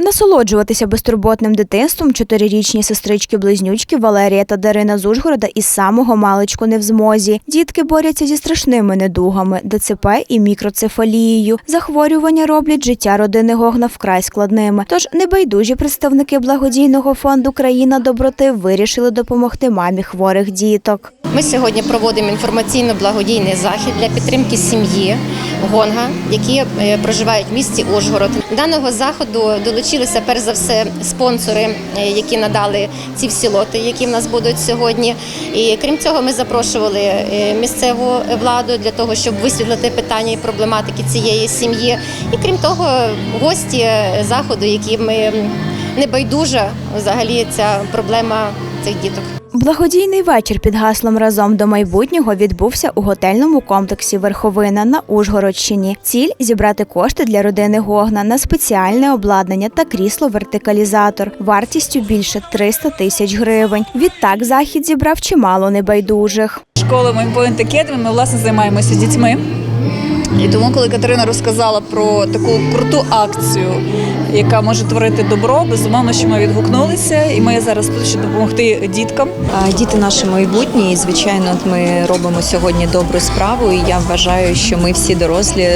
Насолоджуватися безтурботним дитинством чотирирічні сестрички-близнючки Валерія та Дарина з Ужгорода із самого маличку не в змозі. Дітки борються зі страшними недугами, ДЦП і мікроцефалією. Захворювання роблять життя родини Гогна вкрай складними. Тож небайдужі представники благодійного фонду Країна доброти вирішили допомогти мамі хворих діток. Ми сьогодні проводимо інформаційно-благодійний захід для підтримки сім'ї Гонга, які е, проживають в місті Ужгород. Даного заходу долучилися перш за все спонсори, е, які надали ці всі лоти, які в нас будуть сьогодні. І крім цього, ми запрошували е, місцеву владу для того, щоб висвітлити питання і проблематики цієї сім'ї. І крім того, гості заходу, які ми небайдужа взагалі ця проблема цих діток. Благодійний вечір під гаслом Разом до майбутнього відбувся у готельному комплексі Верховина на Ужгородщині. Ціль зібрати кошти для родини Гогна на спеціальне обладнання та крісло-вертикалізатор вартістю більше 300 тисяч гривень. Відтак захід зібрав чимало небайдужих. школи Майнпоінт Academy ми власне займаємося дітьми. І тому, коли Катерина розказала про таку круту акцію, яка може творити добро, безумовно, що ми відгукнулися, і ми зараз тут, щоб допомогти діткам. Діти наше майбутнє, і звичайно, ми робимо сьогодні добру справу. І я вважаю, що ми всі дорослі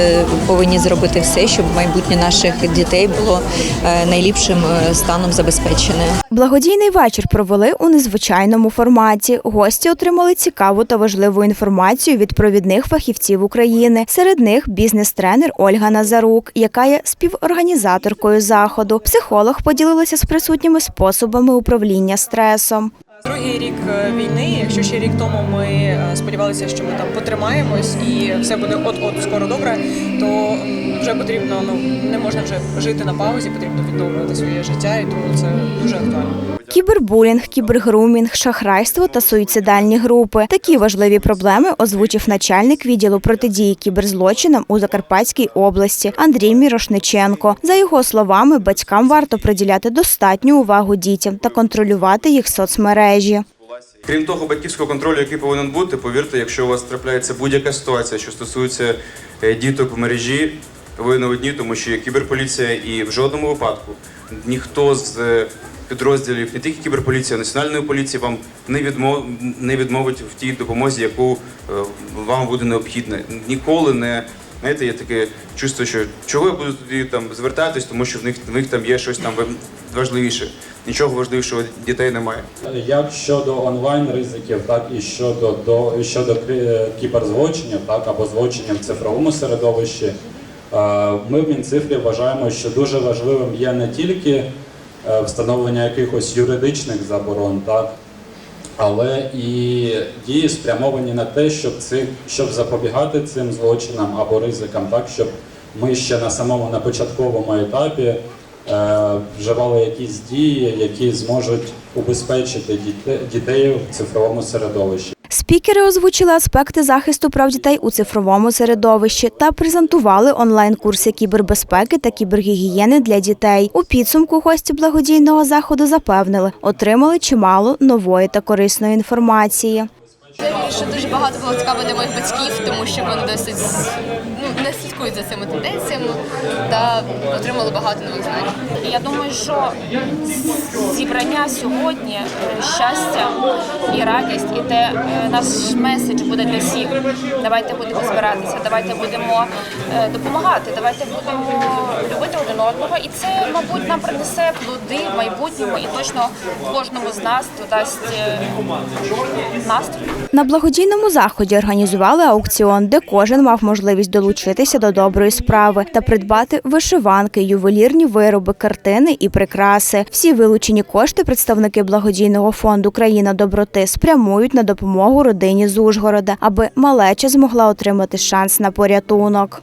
повинні зробити все, щоб майбутнє наших дітей було е, найліпшим е, станом забезпечене. Благодійний вечір провели у незвичайному форматі. Гості отримали цікаву та важливу інформацію від провідних фахівців України. Серед них бізнес-тренер Ольга Назарук, яка є співорганізаторкою заходу. Психолог поділилася з присутніми способами управління стресом. Другий рік е, війни. Якщо ще рік тому ми е, сподівалися, що ми там потримаємось і все буде от-от скоро добре, то вже потрібно ну не можна вже жити на паузі, потрібно відновлювати своє життя, і тому це дуже актуально. Кібербулінг, кібергрумінг, шахрайство та суїцидальні групи. Такі важливі проблеми озвучив начальник відділу протидії кіберзлочинам у Закарпатській області Андрій Мірошниченко. За його словами, батькам варто приділяти достатню увагу дітям та контролювати їх соцмережі. Крім того, батьківського контролю, який повинен бути, повірте, якщо у вас трапляється будь-яка ситуація, що стосується е, діток в мережі, ви не одні, тому що є кіберполіція, і в жодному випадку ніхто з е, підрозділів не тільки кіберполіції, а національної поліції вам не відмов не відмовить в тій допомозі, яку е, вам буде необхідна. Ніколи не знаєте, є таке чувство, що чого я буду туди там звертатись, тому що в них в них там є щось там важливіше. Нічого важливішого дітей немає. Як щодо онлайн ризиків, так і щодо до щодо крі- кіберзлочинів, так або злочинів в цифровому середовищі, е, ми в Мінцифрі вважаємо, що дуже важливим є не тільки е, встановлення якихось юридичних заборон, так але і дії спрямовані на те, щоб цих щоб запобігати цим злочинам або ризикам, так щоб ми ще на самому на початковому етапі е, вживали якісь дії, які зможуть убезпечити дітей в цифровому середовищі. Спікери озвучили аспекти захисту прав дітей у цифровому середовищі та презентували онлайн-курси кібербезпеки та кібергігієни для дітей. У підсумку гості благодійного заходу запевнили, отримали чимало нової та корисної інформації. Що дуже багато було цікаво для моїх батьків, тому що вони досить ну, не слідкують за цими тенденціями та отримали багато нових знань. Я думаю, що зібрання сьогодні е, щастя і радість, і те е, наш меседж буде для всіх. Давайте будемо збиратися, давайте будемо е, допомагати, давайте будемо любити один одного. І це, мабуть, нам принесе плоди в майбутньому і точно кожному з нас додасть настрій. На благодійному заході організували аукціон, де кожен мав можливість долучитися до доброї справи та придбати вишиванки, ювелірні вироби, картини і прикраси. Всі вилучені кошти представники благодійного фонду Країна доброти спрямують на допомогу родині з Ужгорода, аби малеча змогла отримати шанс на порятунок.